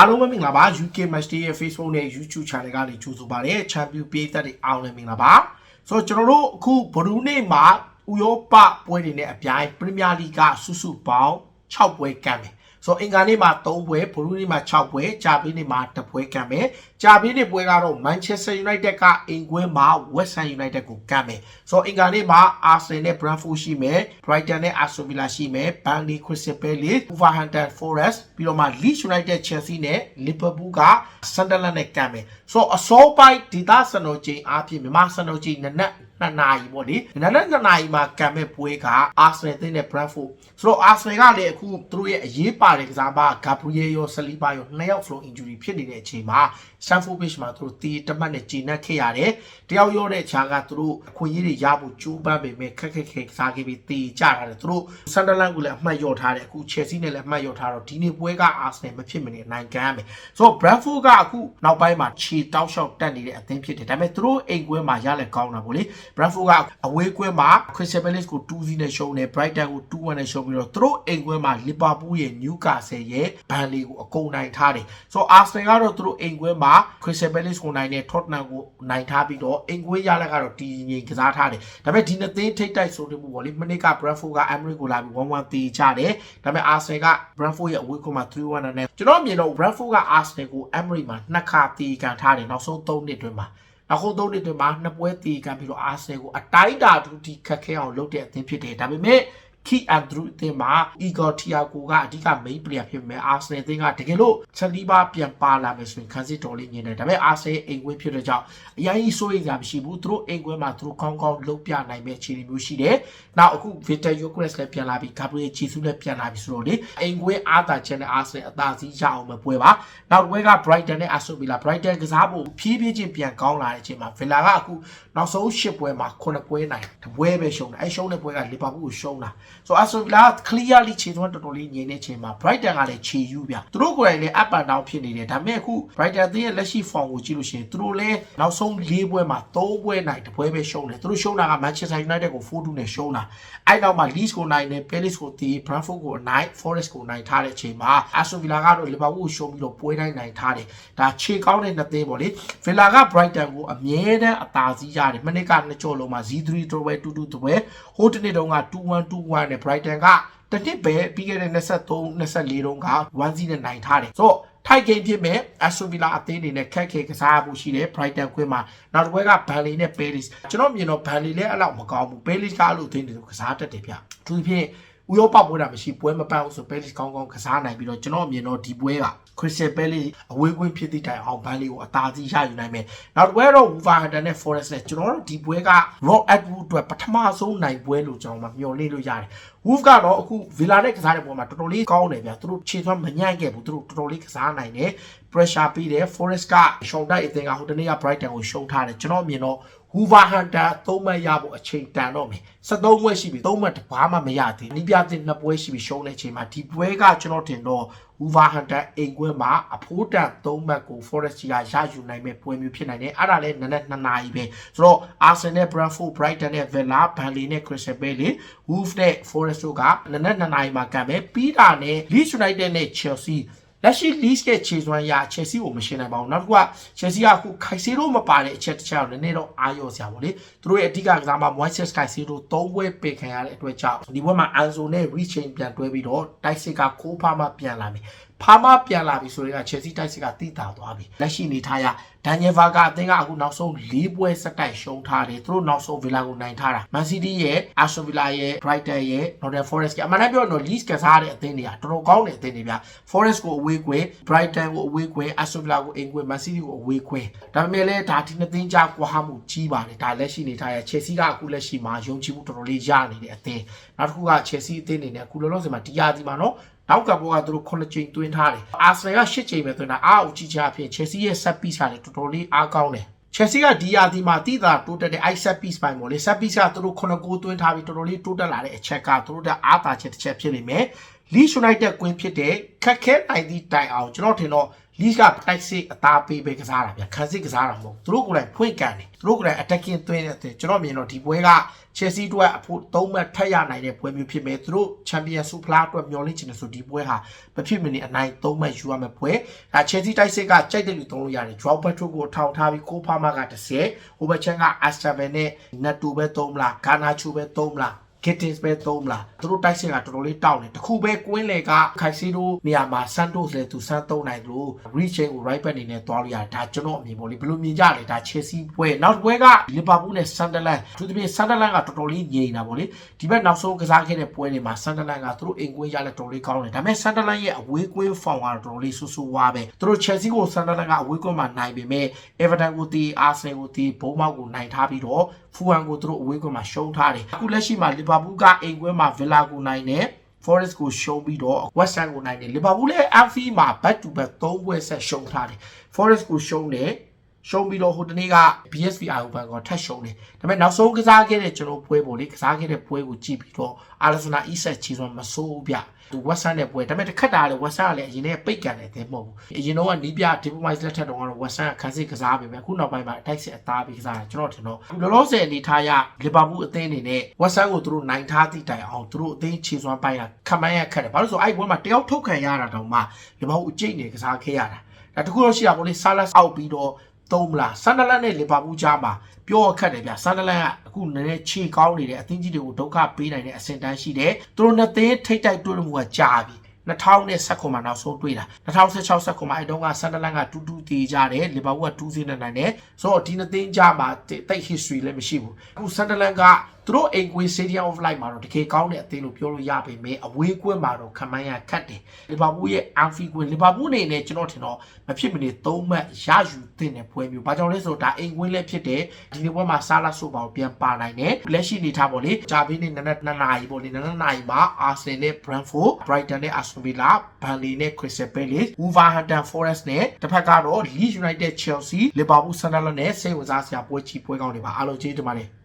အားလုံးပဲမင်္ဂလာပါ UK Match Day ရဲ့ Facebook နဲ့ YouTube Channel ကနေကြိုဆိုပါရစေ။ Champion ပြည်သက်တွေအားလုံးလည်းမင်္ဂလာပါ။ဆိုတော့ကျွန်တော်တို့အခုဘရူးနေ့မှာဥရောပပွဲတွေနဲ့အပြိုင် Premier League ကစုစုပေါင်း6ပွဲကမ်းမယ်။ ဆိုတော့အင်္ဂါနေ့မှာ3ပွဲဘရူးနေ့မှာ6ပွဲကြာပြီးနေ့မှာ2ပွဲကမ်းမယ်။ကြာပြီးနေ့ပွဲကတော့ Manchester United ကအင်ကွင်းမှာ West Ham United ကိုကမ်းမယ်။ဆိုတော့အင်္ဂါနေ့မှာ Arsenal နဲ့ Brentford ရှိမယ်။ Brighton နဲ့ Aston Villa ရှိမယ်။ Burnley Crystal Palace Wolverhampton Forest ပြီးတော့မှ Leeds United Chelsea နဲ့ Liverpool က Sunderland နဲ့ကမ်းမယ်။ဆိုတော့အစောပိုင်းဒေသစံတော်ချိန်အားဖြင့်မြန်မာစံတော်ချိန်နနက် နှစ်နာရီပေါ့လေနနက်နှစ်နာရီမှာကံမဲ့ပွဲကအာဆနယ်တင်းနဲ့ Brentford ဆိုတော့အာဆနယ်ကလည်းအခုသူတို့ရဲ့အရေးပါတဲ့ကစားမဂါဘရီယယ်ရောဆလီဘာရောနှစ်ယောက် flow injury ဖြစ်နေတဲ့အချိန်မှာ Stamford Bridge မှာသူတို့တီးတမတ်နဲ့ဂျီနက်ခဲ့ရတယ်တယောက်ရောတဲ့ခြားကသူတို့အခွင့်အရေးတွေရဖို့ကြိုးပမ်းပေမဲ့ခက်ခက်ခဲကစားခဲ့ပြီးတီးကြတာလေသူတို့ Sunderland ကိုလည်းအမှတ်လျော့ထားတယ်အခု Chelsea နဲ့လည်းအမှတ်လျော့ထားတော့ဒီနေ့ပွဲက Arsenal မဖြစ်မနေနိုင်ကန်ရမယ်ဆိုတော့ Brentford ကအခုနောက်ပိုင်းမှာခြေတောက်လျှောက်တက်နေတဲ့အသင်းဖြစ်တယ်ဒါပေမဲ့သူတို့အိမ်ကွဲမှာရလဲကောင်းတာဗောလေ Brentford ကအဝေးကွဲမှာ Crystal Palace ကို2-0နဲ့ရှုံးတယ် Brighton ကို2-1နဲ့ရှုံးပြီးတော့သူတို့အိမ်ကွဲမှာ Liverpool ရဲ့ Newcastle ရဲ့ Burnley ကိုအကုန်နိုင်ထားတယ်ဆိုတော့ Arsenal ကတော့သူတို့အိမ်ကွဲမှာ Crystal Palace ကိုနိုင်တယ် Tottenham ကိုနိုင်ထားပြီးတော့အိမ်ကွဲရလက်ကတော့တီငိမ်ကစားထားတယ်ဒါပေမဲ့ဒီနှစ်သင်းထိတ်တိုက်ဆိုတဲ့မှုပေါ့လေမနစ်က Brentford က Emirates ကိုလာပြီး1-1ตีကြတယ်ဒါပေမဲ့ Arsenal က Brentford ရဲ့အဝေးကွဲမှာ3-1နဲ့ကျွန်တော်မြင်တော့ Brentford က Arsenal ကို Emirates မှာနှစ်ခါตีကန်ထားတယ်နောက်ဆုံး3နှစ်အတွင်းမှာ အခုသုံးနှစ်တွင်မှာနှစ်ပွဲတည်ခံပြီးတော့အာဆယ်ကိုအတိုင်းတာတူတီခက်ခဲအောင်လုပ်တဲ့အသင်းဖြစ်တယ်ဒါပေမဲ့ ခီအန်ဒရူအသင်းမှာအီဂေါ်တီယာကိုကအဓိက main player ဖြစ်ပေမဲ့အာဆနယ်အသင်းကတကယ်လို့ချက်လီဘာပြန်ပါလာမယ်ဆိုရင်ခန်းစစ်တော်လေးညင်တယ်ဒါပေမဲ့အာဆယ်အိမ်ကွင်းဖြစ်တဲ့ကြောင့်အရင်ကြီးစိုးရိမ်စရာမရှိဘူးသူတို့အိမ်ကွင်းမှာသူတို့ကောင်းကောင်းလုပ်ပြနိုင်မဲ့အခြေအနေမျိုးရှိတယ်နောက်အခု Victor Yokres လည်းပြန်လာပြီး Gabriel Jesus လည်းပြန်လာပြီးဆိုတော့လေအိမ်ကွင်းအားသာချက်နဲ့အာဆယ်အသာစီးရအောင်မပွဲပါနောက်တစ်ပွဲက Brighton နဲ့ Aston Villa Brighton ကစားဖို့ဖြည်းဖြည်းချင်းပြန်ကောင်းလာတဲ့အချိန်မှာ Villa ကအခုနောက်ဆုံး၈ပွဲမှာ9ပွဲနိုင်တပွဲပဲရှုံးတယ်အဲရှုံးတဲ့ပွဲက Liverpool ကိုရှုံးတာဆိုတော့ Aston Villa က clearly ခြေသွန်းတော်တော်လေးငြိမ်တဲ့အချိန်မှာ Brighton ကလည်းခြေယူပြသူတို့ကိုယ်တိုင်လည်း up and down ဖြစ်နေတယ်ဒါပေမဲ့အခု Brighton အသင်းရဲ့လက်ရှိ form ကိုကြည့်လို့ရှိရင်သူတို့လည်းနောက်ဆုံး၄ပွဲမှာ၃ပွဲနိုင်တပွဲပဲရှုံးတယ်သူတို့ရှုံးတာက Manchester United ကို4-2နဲ့ရှုံးတာအဲ့နောက်မှာ Leeds ကိုနိုင်တယ် Palace ကိုတီး Brentford ကိုနိုင် Forest ကိုနိုင်ထားတဲ့အချိန်မှာ Aston Villa ကတော့ Liverpool ကိုရှုံးပြီးတော့ပွဲတိုင်းနိုင်ထားတယ်ဒါခြေကောင်းတဲ့နှစ်သင်းပေါ့လေ Villa က Brighton ကိုအမြဲတမ်းအသာစီးရတယ်မနစ်ကနှစ်ကြော်လုံးမှာ Z3 တပွဲ2-2တပွဲဟိုတနေ့တုန်းက2-1 2-1နဲ့ Brighton ကတနစ်ပဲပြီးခဲ့တဲ့23 24တုန်းက1-0နဲ့နိုင်ထားတယ်ဆိုတော့ထိုက်ဂိမ်းဖြစ်မဲ့ Aston Villa အသင်းအနေနဲ့ခက်ခဲကစားရဖို့ရှိတယ် Brighton ခွင်းမှာနောက်တစ်ပွဲက Burnley နဲ့ Palace ကျွန်တော်မြင်တော့ Burnley လည်းအဲ့လောက်မကောင်းဘူး Palace ကအဲ့လိုအသင်းတွေကိုကစားတတ်တယ်ဗျသူဖြင့် ဥရောပပွဲတာမရှိပွဲမပန်းဘူးဆို Palace ကောင်းကောင်းကစားနိုင်ပြီးတော့ကျွန်တော်မြင်တော့ဒီပွဲက Crystal Palace အဝေးကွင်းဖြစ်သည့်တိုင်အောင် Burnley ကိုအသာစီးရယူနိုင်မယ်နောက်တစ်ပွဲတော့ Wolverhampton နဲ့ Forest နဲ့ကျွန်တော်တို့ဒီပွဲက Rock Atwood အတွက်ပထမဆုံးနိုင်ပွဲလို့ကျွန်တော်မှမျှော်လင့်လို့ရတယ် Wolf ကတော့အခု Villa နဲ့ကစားတဲ့ပွဲမှာတော်တော်လေးကောင်းတယ်ဗျသူတို့ခြေသွမ်းမညံ့ခဲ့ဘူးသူတို့တော်တော်လေးကစားနိုင်တယ် pressure ပေးတယ် Forest ကရှောင်းတိုက်အသင်းကဟိုတနေ့က Brighton ကိုရှုံးထားတယ်ကျွန်တော်မြင်တော့ Wolverhampton သုံးမှတ်ရဖို့အချိန်တန်တော့မယ်73ပွဲရှိပြီ3မှတ်တဘာမှမရသေးနီးပြတဲ့နှစ်ပွဲရှိပြီရှုံးတဲ့အချိန်မှာဒီပွဲကကျွန်တော်တင်တော့ Wolverhampton အိမ်ကွင်းမှာအဖိုးတန်3မှတ်ကို Forest ကရယူနိုင်မဲ့ပွဲမျိုးဖြစ်နိုင်တယ်အဲ့ဒါလည်းနည်းနည်း2နာရီပဲဆိုတော့ Arsenal နဲ့ Brentford Brighton နဲ့ Villa Burnley နဲ့ Crystal Palace Wolves နဲ့ Forest တို့ကနည်းနည်း2နာရီမှာကံပဲပြီးတာနဲ့ Leeds United နဲ့ Chelsea လက်ရှိ Leeds ရဲ့ခြေစွမ်းရ Chelsea ကိုမရှင်းနိုင်ပါဘူးနောက်တစ်ခုက Chelsea ကအခုခိုင်စီရိုမပါတဲ့အချက်တစ်ချက်ကိုနည်းနည်းတော့အာရောစရာပေါ့လေသူတို့ရဲ့အဓိကကစားမ Moises Caicedo ၃ပွဲပေခံရတဲ့အတွက်ကြောင့်ဒီဘက်မှာ Anzo နဲ့ Rechain ပြန်တွဲပြီးတော့တိုက်စစ်ကကိုးဖားမှပြန်လာမယ် ဖားမပြန်လာပြီဆိုရင်က Chelsea တိုက်စစ်ကတိတာသွားပြီလက်ရှိနေထားရဒန်နီယယ်ဗာကအသင်းကအခုနောက်ဆုံး၄ပွဲစက်တိုက်ရှုံးထားတယ်သူတို့နောက်ဆုံး Villa ကိုနိုင်ထားတာ Man City ရဲ့ Aston Villa ရဲ့ Brighton ရဲ့ Nottingham Forest ကအမှန်တမ်းပြောတော့ Leeds ကစားတဲ့အသင်းတွေကတော်တော်ကောင်းတဲ့အသင်းတွေဗျ Forest ကိုအဝေးကွယ် Brighton ကိုအဝေးကွယ် Aston Villa ကိုအိမ်ကွယ် Man City ကိုအဝေးကွယ်ဒါပေမဲ့လည်းဒါဒီနှစ်သင်းကြားကွာဟမှုကြီးပါတယ်ဒါလက်ရှိနေထားရ Chelsea ကအခုလက်ရှိမှာယုံကြည်မှုတော်တော်လေးရနေတဲ့အသင်းနောက်တစ်ခုက Chelsea အသင်းအနေနဲ့အခုလောလောဆယ်မှာတရားဒီမှာနော် နောက်ကဘောကသူတို့9ချိန်သွင်းထားတယ်အာဆနယ်က10ချိန်ပဲသွင်းတာအားအကြီးချအဖြစ် Chelsea ရဲ့ set piece ကလည်းတော်တော်လေးအားကောင်းတယ် Chelsea ကဒီယာဒီမှာတိတာတိုးတက်တဲ့ i set piece ပိုင်းပေါ့လေ set piece ကသူတို့9ကိုသွင်းထားပြီးတော်တော်လေးတိုးတက်လာတဲ့အချက်ကသူတို့ကအားသာချက်တစ်ချက်ဖြစ်နေမယ် Leeds United ကွင်းဖြစ်တဲ့ခက်ခဲနိုင်သည့်တိုင်အောင်ကျွန်တော်ထင်တော့ လီကတိုက်စစ်အသားပေးပဲကစားတာဗျခံစစ်ကစားတာမဟုတ်သူတို့ကိုယ်တိုင်ဖွင့်ကန်တယ်သူတို့ကိုယ်တိုင် attacking သွင်းတဲ့အတဲ့ကျွန်တော်မြင်တော့ဒီပွဲက Chelsea အတွက်အဖို့သုံးမှတ်ထက်ရနိုင်တဲ့ပွဲမျိုးဖြစ်မယ်သူတို့ Champions Super ဖလားအတွက်မျှော်လင့်ချင်တယ်ဆိုဒီပွဲဟာမဖြစ်မနေအနိုင်သုံးမှတ်ယူရမယ့်ပွဲဒါ Chelsea တိုက်စစ်ကကြိုက်တယ်လို့သုံးလို့ရတယ် Joao Pedro ကိုအထောင်ထားပြီးကိုဖာမာက30ဟိုဘက်ချန်က Aston Villa နဲ့ Nato ပဲသုံးမလား Garnacho ပဲသုံးမလား Gittins ပဲသုံးမလားသူတို့တိုက်စစ်ကတော်တော်လေးတောက်နေတခုပဲကွင်းလေကခိုင်စီတို့နေရာမှာ Santos လည်းသူစမ်းသုံးနိုင်လို့ Reach ကို right back အနေနဲ့တွားလို့ရတယ်ဒါကျွန်တော်အမြင်ပေါ့လေဘယ်လိုမြင်ကြလဲဒါ Chelsea ပွဲနောက်တစ်ပွဲက Liverpool နဲ့ Sunderland သူတို့ပြင် Sunderland ကတော်တော်လေးငြိမ်တာပေါ့လေဒီဘက်နောက်ဆုံးကစားခဲ့တဲ့ပွဲတွေမှာ Sunderland ကသူတို့အိမ်ကွင်းရလက်တော်တော်လေးကောင်းတယ်ဒါပေမဲ့ Sunderland ရဲ့အဝေးကွင်းဖောင်ကတော့တော်တော်လေးဆူဆူဝါပဲသူတို့ Chelsea ကို Sunderland ကအဝေးကွင်းမှာနိုင်ပေမဲ့ Everton ကိုတီ Arsenal ကိုတီဘုံမောက်ကိုနိုင်ထားပြီးတော့ Fulham ကိုသူတို့အဝေးကွင်းမှာရှုံးထားတယ်အခုလက်ရှိမှာ Liverpool ကအိမ်ကွင်းမှာ Villa ကိုနိုင်တယ် Forest ကိုရှုံးပြီးတော့ West Ham ကိုနိုင်တယ် Liverpool လည်း Anfield မှာ back to back 3ပွဲဆက်ရှုံးထားတယ် Forest ကိုရှုံးတယ် ရှုံးပြီးတော့ဟိုတနေ့က BSV အာယုဘန်ကထပ်ရှုံးတယ်ဒါပေမဲ့နောက်ဆုံးကစားခဲ့တဲ့ကျွန်တော်ပွဲပေါ့လေကစားခဲ့တဲ့ပွဲကိုကြည့်ပြီးတော့ Arsenal Isak ချီဆိုမဆိုးဘူးဗျသူ West Ham နဲ့ပွဲဒါပေမဲ့တစ်ခက်တာလေ West Ham ကလည်းအရင်ကပိတ်ကန်တယ်တဲ့မဟုတ်ဘူးအရင်တော့ကနီးပြ Diplomat လက်ထက်တုန်းကတော့ West Ham ကခန်းစစ်ကစားပေမဲ့အခုနောက်ပိုင်းမှာအတိုက်စစ်အသားပြီးကစားတာကျွန်တော်ထင်တော့လောလောဆယ်အနေထားရ Liverpool အသင်းအနေနဲ့ West Ham ကိုသူတို့နိုင်ထားသည့်တိုင်အောင်သူတို့အသင်းခြေစွမ်းပိုင်းကခံမရခက်တယ်ဘာလို့လဲဆိုတော့အဲ့ဘွဲမှာတယောက်ထုတ်ခံရတာတောင်မှ Liverpool အကျိတ်နေကစားခဲ့ရတာဒါတခုတော့ရှိတာပေါ့လေ Salah အောက်ပြီးတော့ သုံးမလားဆန်ဒလန်နဲ့လီဗာပူးကြားမှာပြောအခက်တယ်ဗျဆန်ဒလန်ကအခုနည်းနည်းခြေကောင်းနေတယ်အသင်းကြီးတွေကိုဒုက္ခပေးနိုင်တဲ့အဆင့်တန်းရှိတယ်သူတို့နှစ်သင်းထိတ်တိုက်တွေ့မှုကကြာပြီ2019ခုမှာနောက်ဆုံးတွေ့တာ2016ဆက်ခုမှာအဲတုန်းကဆန်ဒလန်ကတူတူတည်ကြတယ်လီဗာပူးက2-0နဲ့နိုင်တယ်ဆိုတော့ဒီနှစ်သင်းကြားမှာတိတ် history လည်းမရှိဘူးအခုဆန်ဒလန်က သူတို့အိမ်ကွေး Stadium of Light မှာတော့တကယ်ကောင်းတဲ့အသင်းလို့ပြောလို့ရပေမဲ့အဝေးကွင်းမှာတော့ခမန်းရခတ်တယ်လီဗာပူးရဲ့ Anfield ကွင်းလီဗာပူးအနေနဲ့ကျွန်တော်ထင်တော့မဖြစ်မနေ၃မှတ်ရယူသင့်တဲ့ပွဲမျိုးဘာကြောင့်လဲဆိုတော့ဒါအိမ်ကွင်းလည်းဖြစ်တယ်ဒီနေ့ပွဲမှာဆာလာဆိုပါကိုပြန်ပါနိုင်တယ်လက်ရှိနေထားပေါ့လေဂျာဘီနဲ့နနက်2နာရီပေါ့လေနနက်2နာရီမှာ Arsenal နဲ့ Brentford Brighton နဲ့ Aston Villa Burnley နဲ့ Crystal Palace Wolverhampton Forest နဲ့တစ်ဖက်ကတော့ Leeds United Chelsea Liverpool Sunderland နဲ့စိတ်ဝင်စားစရာပွဲချီပွဲကောင်းတွေပါအားလုံးကျေးဇူးတင်ပါတယ်